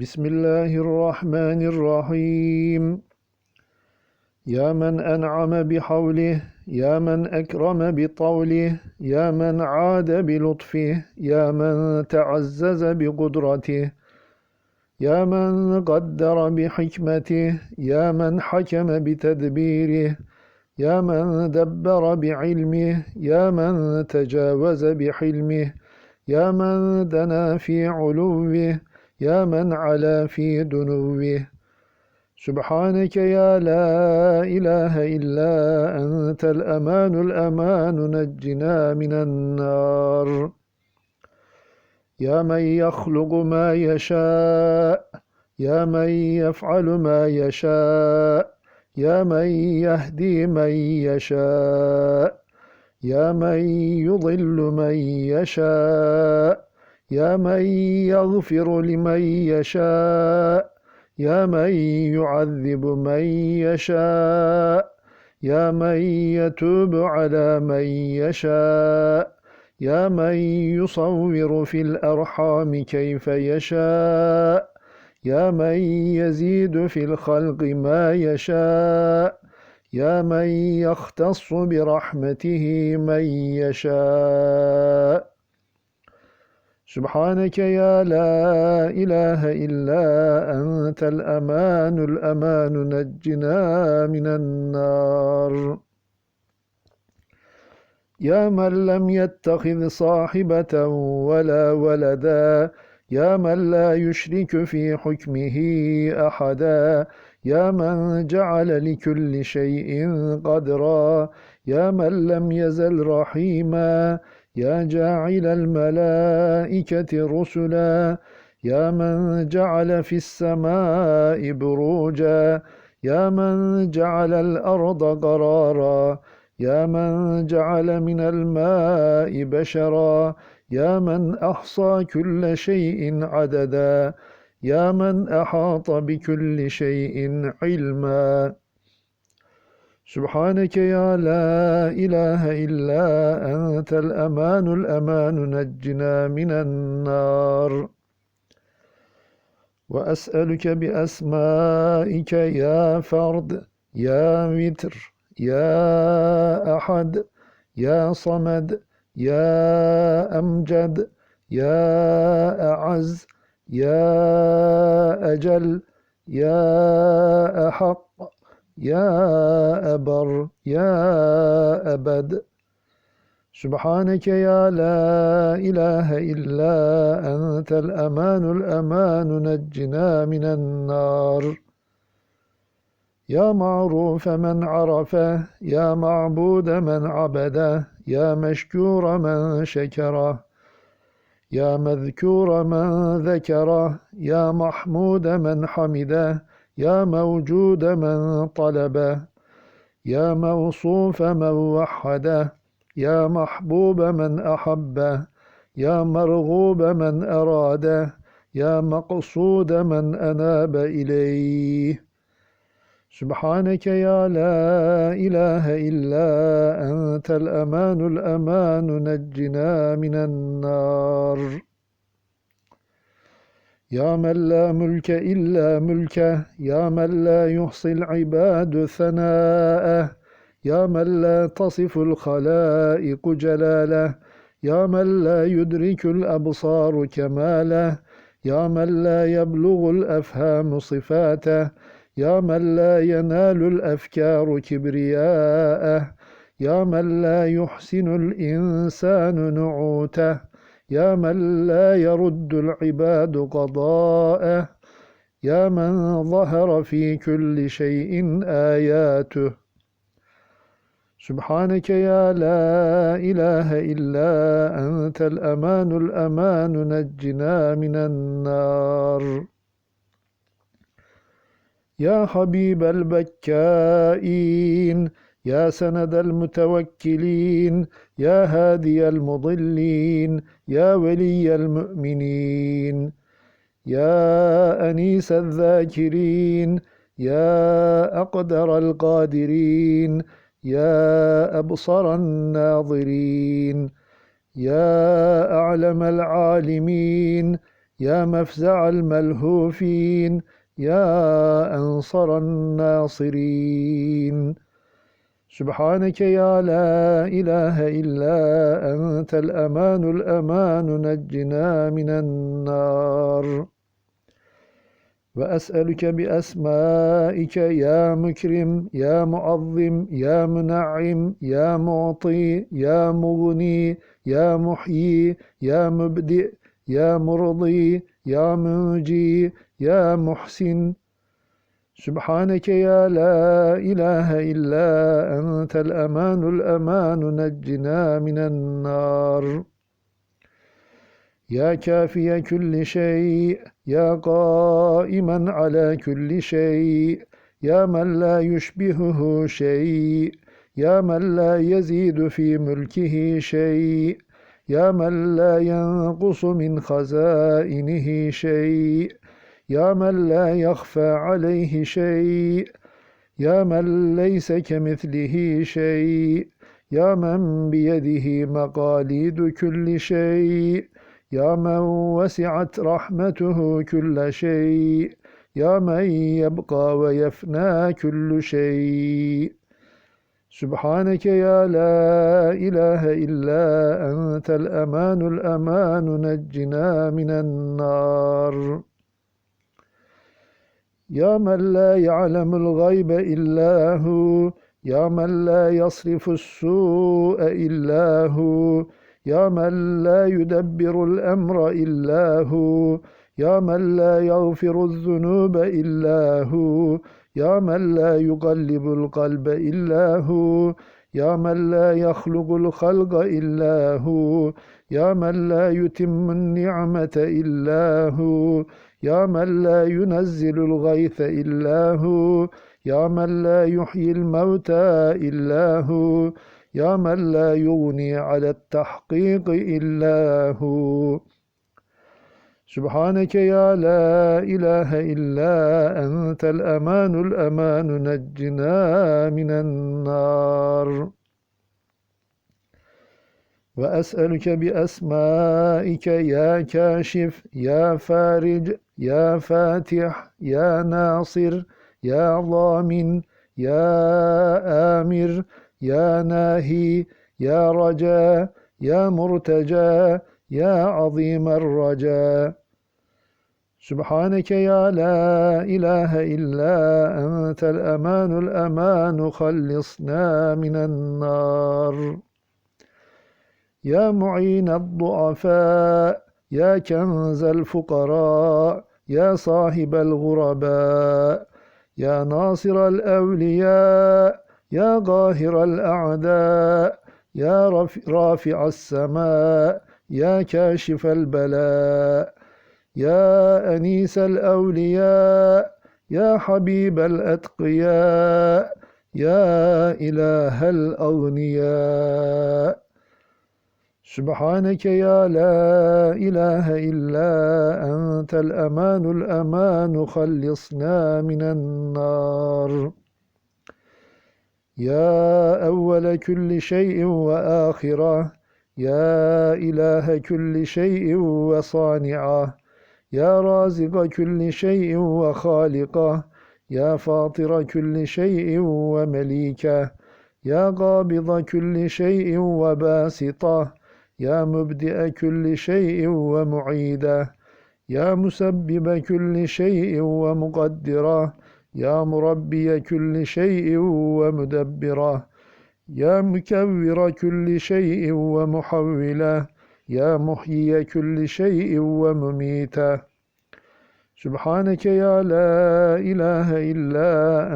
بسم الله الرحمن الرحيم. يا من أنعم بحوله يا من أكرم بطوله يا من عاد بلطفه يا من تعزز بقدرته يا من قدر بحكمته يا من حكم بتدبيره يا من دبر بعلمه يا من تجاوز بحلمه يا من دنا في علوه يا من علا في دنوه. سبحانك يا لا إله إلا أنت الأمان الأمان نجنا من النار. يا من يخلق ما يشاء يا من يفعل ما يشاء يا من يهدي من يشاء يا من يضل من يشاء. يا من يغفر لمن يشاء يا من يعذب من يشاء يا من يتوب على من يشاء يا من يصور في الأرحام كيف يشاء يا من يزيد في الخلق ما يشاء يا من يختص برحمته من يشاء. سبحانك يا لا إله إلا أنت الأمان الأمان نجنا من النار. يا من لم يتخذ صاحبة ولا ولدا يا من لا يشرك في حكمه أحدا يا من جعل لكل شيء قدرا يا من لم يزل رحيما. يا جاعل الملائكة رسلا يا من جعل في السماء بروجا يا من جعل الأرض قرارا يا من جعل من الماء بشرا يا من أحصى كل شيء عددا يا من أحاط بكل شيء علما. سبحانك يا لا إله إلا أنت الأمان الأمان نجنا من النار. وأسألك بأسمائك يا فرد يا وتر يا أحد يا صمد يا أمجد يا أعز يا أجل يا أحق. يا أبر يا أبد. سبحانك يا لا إله إلا أنت الأمان الأمان نجنا من النار. يا معروف من عرفه يا معبود من عبده يا مشكور من شكره يا مذكور من ذكره يا محمود من حمده يا موجود من طلبه يا موصوف من وحده يا محبوب من أحبه يا مرغوب من أراده يا مقصود من أناب إليه. سبحانك يا لا إله إلا أنت الأمان الأمان نجنا من النار. يا من لا ملك إلا ملكه يا من لا يحصي العباد ثناءه يا من لا تصف الخلائق جلاله يا من لا يدرك الأبصار كماله يا من لا يبلغ الأفهام صفاته يا من لا ينال الأفكار كبرياءه يا من لا يحسن الإنسان نعوته. يا من لا يرد العباد قضاءه يا من ظهر في كل شيء آياته. سبحانك يا لا إله إلا أنت الأمان الأمان نجنا من النار. يا حبيب البكائين يا سند المتوكلين يا هادي المضلين يا ولي المؤمنين يا أنيس الذاكرين يا أقدر القادرين يا أبصر الناظرين يا أعلم العالمين يا مفزع الملهوفين يا أنصر الناصرين. سبحانك يا لا إله إلا أنت الأمان الأمان نجنا من النار. وأسألك بأسمائك يا مكرم يا معظم يا منعم يا معطي يا مغني يا محيي يا مبدئ يا مرضي يا منجي يا محسن. سبحانك يا لا إله إلا أنت الأمان الأمان نجنا من النار يا كافي كل شيء يا قائما على كل شيء يا من لا يشبهه شيء يا من لا يزيد في ملكه شيء يا من لا ينقص من خزائنه شيء يا من لا يخفى عليه شيء يا من ليس كمثله شيء يا من بيده مقاليد كل شيء يا من وسعت رحمته كل شيء يا من يبقى ويفنى كل شيء. سبحانك يا لا إله إلا أنت الأمان الأمان نجنا من النار. يا من لا يعلم الغيب إلا هو يا من لا يصرف السوء إلا هو يا من لا يدبر الأمر إلا هو يا من لا يغفر الذنوب إلا هو يا من لا يقلب القلب إلا هو يا من لا يخلق الخلق إلا هو يا من لا يتم النعمة إلا هو يا من لا ينزل الغيث إلا هو يا من لا يحيي الموتى إلا هو يا من لا يغني على التحقيق إلا هو سبحانك يا لا إله إلا أنت الأمان الأمان نجنا من النار وأسألك بأسمائك يا كاشف يا فارج يا فاتح يا ناصر يا ضامن يا آمر يا ناهي يا رجاء يا مرتجى يا عظيم الرجاء سبحانك يا لا إله إلا أنت الأمان الأمان خلصنا من النار. يا معين الضعفاء يا كنز الفقراء يا صاحب الغرباء يا ناصر الأولياء يا قاهر الأعداء يا رافع السماء يا كاشف البلاء يا أنيس الأولياء يا حبيب الأتقياء يا إله الأغنياء. سبحانك يا لا إله إلا أنت الأمان الأمان خلصنا من النار. يا أول كل شيء وآخرة. يا إله كل شيء وصانعة. يا رازق كل شيء وخالقة. يا فاطر كل شيء ومليكة. يا قابض كل شيء وباسطة. يا مبدئ كل شيء ومعيده يا مسبب كل شيء ومقدره يا مربي كل شيء ومدبره يا مكور كل شيء ومحوله يا محيي كل شيء ومميته سبحانك يا لا إله إلا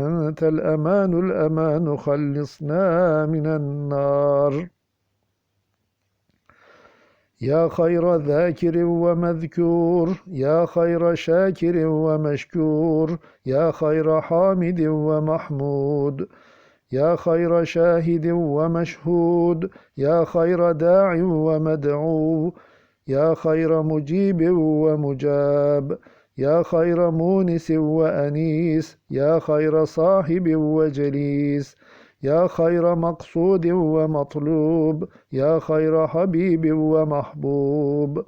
أنت الأمان الأمان خلصنا من النار. يا خير ذاكر ومذكور يا خير شاكر ومشكور يا خير حامد ومحمود يا خير شاهد ومشهود يا خير داع ومدعو يا خير مجيب ومجاب يا خير مونس وأنيس يا خير صاحب وجليس. يا خير مقصود ومطلوب يا خير حبيب ومحبوب.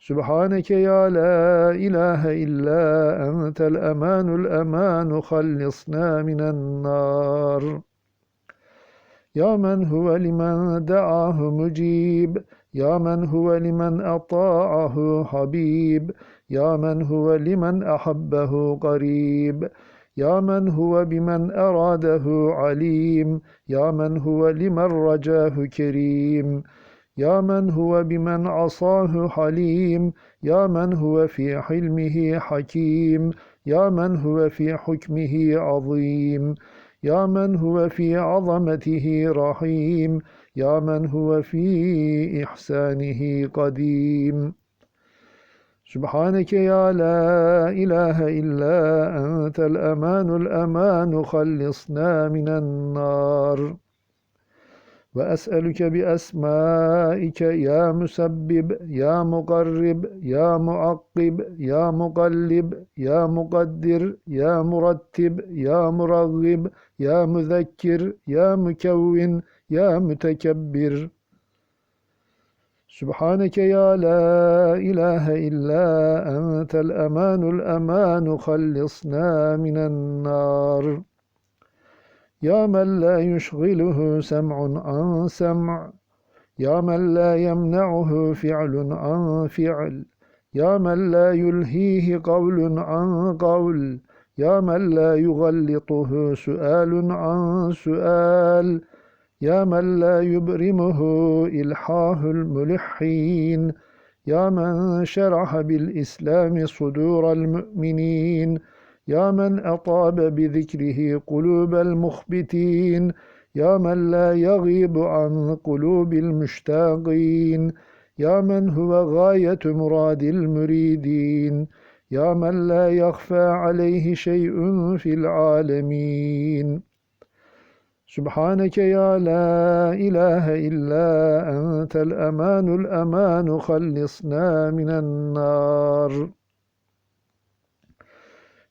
سبحانك يا لا إله إلا أنت الأمان الأمان خلصنا من النار. يا من هو لمن دعاه مجيب يا من هو لمن أطاعه حبيب يا من هو لمن أحبه قريب. يا من هو بمن أراده عليم يا من هو لمن رجاه كريم. يا من هو بمن عصاه حليم يا من هو في حلمه حكيم. يا من هو في حكمه عظيم. يا من هو في عظمته رحيم. يا من هو في إحسانه قديم. سبحانك يا لا إله إلا أنت الأمان الأمان خلصنا من النار وأسألك بأسمائك يا مسبب يا مقرب يا معقب يا مقلب يا مقدر يا مرتب يا مرغب يا مذكر يا مكون يا متكبر سبحانك يا لا إله إلا أنت الأمان الأمان خلصنا من النار. يا من لا يشغله سمع عن سمع يا من لا يمنعه فعل عن فعل يا من لا يلهيه قول عن قول يا من لا يغلطه سؤال عن سؤال. يا من لا يبرمه إلحاه الملحين يا من شرح بالإسلام صدور المؤمنين يا من أطاب بذكره قلوب المخبتين يا من لا يغيب عن قلوب المشتاقين يا من هو غاية مراد المريدين يا من لا يخفى عليه شيء في العالمين. سبحانك يا لا إله إلا أنت الأمان الأمان خلصنا من النار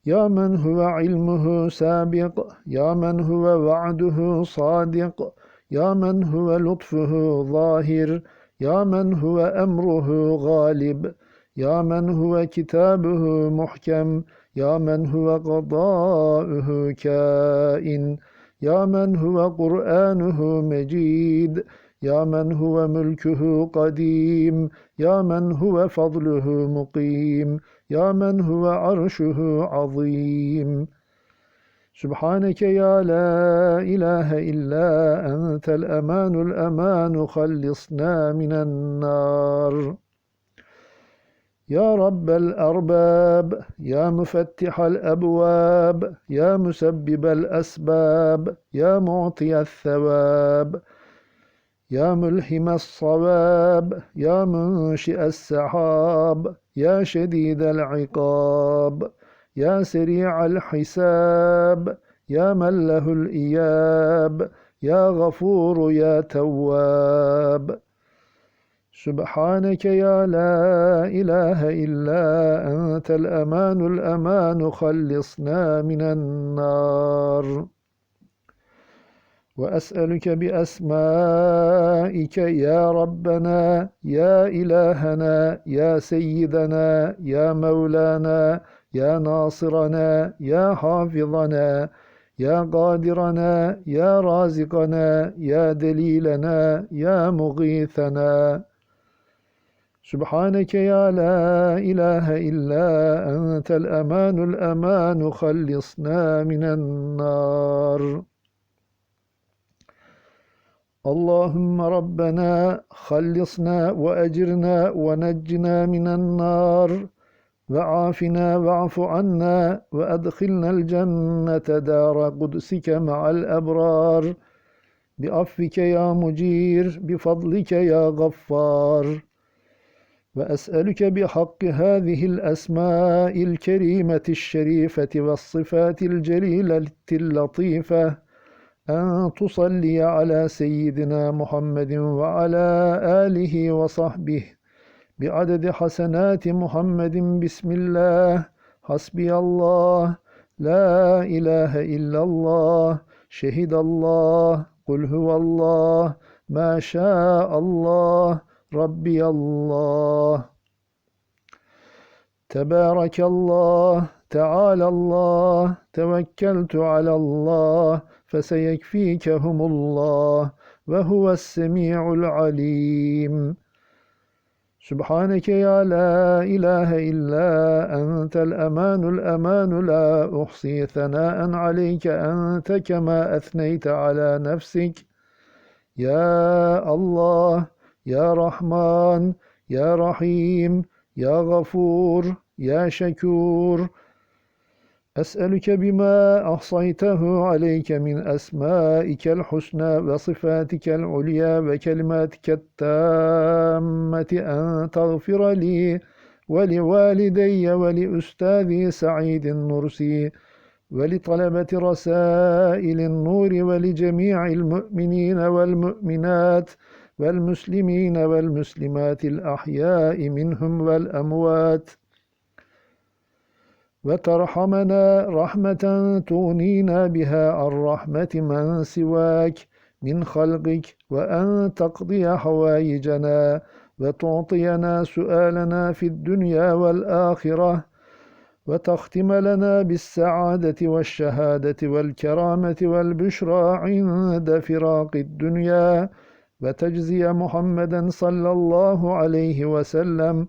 يا من هو علمه سابق يا من هو وعده صادق يا من هو لطفه ظاهر يا من هو أمره غالب يا من هو كتابه محكم يا من هو قضاؤه كائن يا من هو قرآنه مجيد يا من هو ملكه قديم يا من هو فضله مقيم يا من هو عرشه عظيم سبحانك يا لا إله إلا أنت الأمان الأمان خلصنا من النار يا رب الأرباب يا مفتح الأبواب يا مسبب الأسباب يا معطي الثواب يا ملهم الصواب يا منشئ السحاب يا شديد العقاب يا سريع الحساب يا من له الإياب يا غفور يا تواب. سبحانك يا لا إله إلا أنت الأمان الأمان خلصنا من النار. وأسألك بأسمائك يا ربنا يا إلهنا يا سيدنا يا مولانا يا ناصرنا يا حافظنا يا قادرنا يا رازقنا يا دليلنا يا مغيثنا. سبحانك يا لا إله إلا أنت الأمان الأمان خلصنا من النار. اللهم ربنا خلصنا وأجرنا ونجنا من النار. وعافنا واعف عنا وأدخلنا الجنة دار قدسك مع الأبرار. بعفوك يا مجير بفضلك يا غفار. وأسألك بحق هذه الأسماء الكريمة الشريفة والصفات الجليلة اللطيفة أن تصلي على سيدنا محمد وعلى آله وصحبه بعدد حسنات محمد بسم الله حسبي الله لا إله إلا الله شهد الله قل هو الله ما شاء الله ربي الله تبارك الله تعالى الله توكلت على الله فسيكفيكهم الله وهو السميع العليم سبحانك يا لا إله إلا أنت الأمان الأمان لا أحصي ثناء عليك أنت كما أثنيت على نفسك يا الله يا رحمن يا رحيم يا غفور يا شكور. أسألك بما أحصيته عليك من أسمائك الحسنى وصفاتك العليا وكلماتك التامة أن تغفر لي ولوالدي ولأستاذي سعيد النرسي ولطلبة رسائل النور ولجميع المؤمنين والمؤمنات والمسلمين والمسلمات الأحياء منهم والأموات. وترحمنا رحمة تغنينا بها عن رحمة من سواك من خلقك وأن تقضي حوائجنا وتعطينا سؤالنا في الدنيا والآخرة. وتختم لنا بالسعادة والشهادة والكرامة والبشرى عند فراق الدنيا. وتجزي محمدا صلى الله عليه وسلم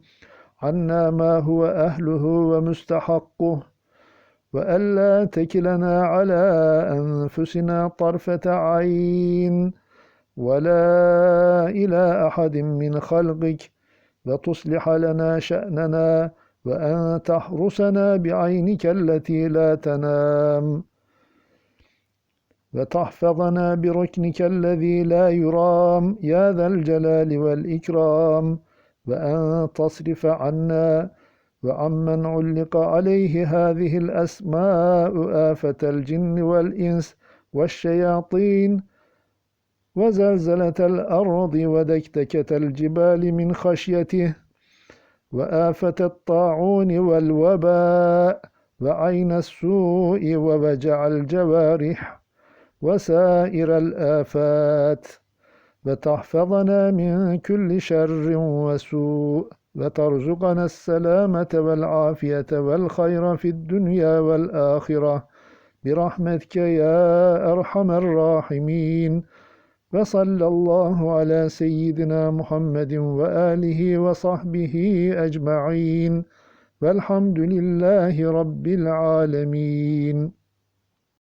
عنا ما هو أهله ومستحقه وألا تكلنا على أنفسنا طرفة عين ولا إلى أحد من خلقك وتصلح لنا شأننا وأن تحرسنا بعينك التي لا تنام. وتحفظنا بركنك الذي لا يرام يا ذا الجلال والإكرام. وأن تصرف عنا وعمن علق عليه هذه الأسماء آفة الجن والإنس والشياطين. وزلزلة الأرض ودكتكة الجبال من خشيته. وآفة الطاعون والوباء. وعين السوء ووجع الجوارح. وسائر الآفات. وتحفظنا من كل شر وسوء وترزقنا السلامة والعافية والخير في الدنيا والآخرة. برحمتك يا أرحم الراحمين. وصلى الله على سيدنا محمد وآله وصحبه أجمعين. والحمد لله رب العالمين.